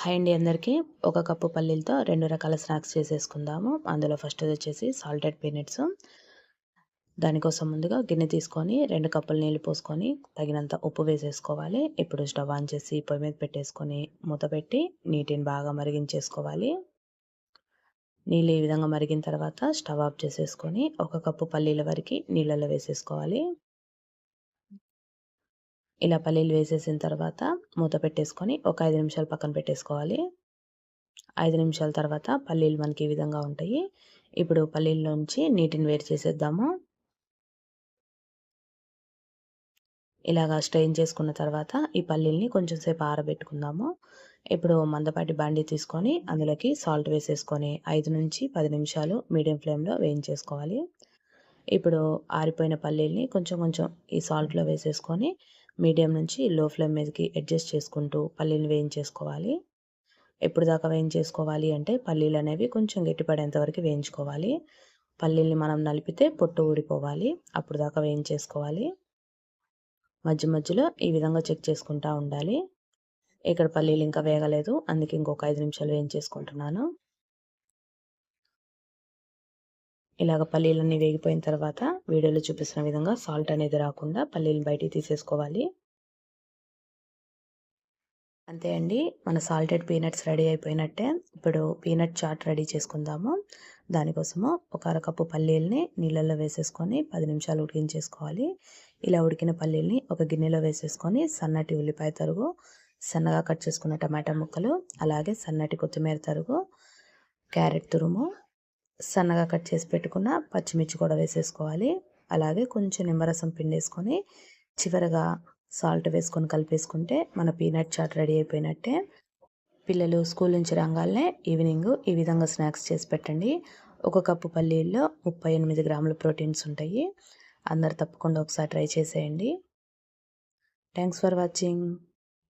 Hi అండి అందరికీ. ఒక కప్పు పల్లీలతో రెండు రకాల స్నాక్స్ చేసేసుకుందాము. అందులో ఫస్ట్ వచ్చేసి సాల్టెడ్ పీనట్స్ దానికోసం ముందుగా గిన్నె తీసుకొని రెండు కప్పులు నీళ్ళు పోసుకొని తగినంత ఉప్పు వేసేసుకోవాలి. ఇప్పుడు స్టవ్ ఆన్ చేసి పొయ్యి మీద పెట్టేసుకొని మూత పెట్టి నీటిని బాగా మరిగించేసుకోవాలి. నీళ్ళు ఈ విధంగా మరిగిన తర్వాత స్టవ్ ఆఫ్ చేసేసుకొని ఒక కప్పు పల్లీల వరకు నీళ్ళలో వేసేసుకోవాలి. ఇలా పల్లీలు వేసేసిన తర్వాత మూత పెట్టేసుకొని ఒక ఐదు నిమిషాలు పక్కన పెట్టేసుకోవాలి. ఐదు నిమిషాల తర్వాత పల్లీలు మనకి ఈ విధంగా ఉంటాయి. ఇప్పుడు పల్లీల్లోంచి నీటిని వేరు చేసేద్దాము. ఇలాగా స్ట్రెయిన్ చేసుకున్న తర్వాత ఈ పల్లీల్ని కొంచెం సేపు ఆరబెట్టుకుందాము. ఇప్పుడు మందపాటి బండి తీసుకొని అందులోకి సాల్ట్ వేసేసుకొని ఐదు నుంచి పది నిమిషాలు మీడియం ఫ్లేమ్లో వేయించేసుకోవాలి. ఇప్పుడు ఆరిపోయిన పల్లీల్ని కొంచెం కొంచెం ఈ సాల్ట్లో వేసేసుకొని మీడియం నుంచి లో ఫ్లేమ్ మీదకి అడ్జస్ట్ చేసుకుంటూ పల్లీలు వేయించేసుకోవాలి. ఎప్పుడు దాకా వేయించేసుకోవాలి అంటే పల్లీలు అనేవి కొంచెం గట్టిపడేంత వరకు వేయించుకోవాలి. పల్లీల్ని మనం నలిపితే పొట్టు ఊడిపోవాలి. అప్పుడు దాకా వేయించేసుకోవాలి. మధ్య మధ్యలో ఈ విధంగా చెక్ చేసుకుంటూ ఉండాలి. ఇక్కడ పల్లీలు ఇంకా వేగలేదు. అందుకే ఇంకొక ఐదు నిమిషాలు వేయించేసుకుంటున్నాను. ఇలాగ పల్లీలన్నీ వేగిపోయిన తర్వాత వీడియోలో చూపిస్తున్న విధంగా సాల్ట్ అనేది రాకుండా పల్లీలు బయటికి తీసేసుకోవాలి. అంతే అండి మన సాల్టెడ్ పీనట్స్ రెడీ అయిపోయినట్టే. ఇప్పుడు పీనట్ చాట్ రెడీ చేసుకుందాము. దానికోసము ఒక అరకప్పు పల్లీల్ని నీళ్ళల్లో వేసేసుకొని పది నిమిషాలు ఉడికించేసుకోవాలి. ఇలా ఉడికిన పల్లీల్ని ఒక గిన్నెలో వేసేసుకొని సన్నటి ఉల్లిపాయ తరుగు సన్నగా కట్ చేసుకున్న టమాటా ముక్కలు అలాగే సన్నటి కొత్తిమీర తరుగు క్యారెట్ తురుము సన్నగా కట్ చేసి పెట్టుకున్న పచ్చిమిర్చి కూడా వేసేసుకోవాలి. అలాగే కొంచెం నిమ్మరసం పిండేసుకొని చివరగా సాల్ట్ వేసుకొని కలిపేసుకుంటే మన పీనట్ చాట్ రెడీ అయిపోయినట్టే. పిల్లలు స్కూల్ నుంచి రాగానే ఈవినింగ్ ఈ విధంగా స్నాక్స్ చేసి పెట్టండి. ఒక కప్పు పల్లీల్లో ముప్పై ఎనిమిది గ్రాముల ప్రోటీన్స్ ఉంటాయి. అందరు తప్పకుండా ఒకసారి ట్రై చేసేయండి. Thanks for watching.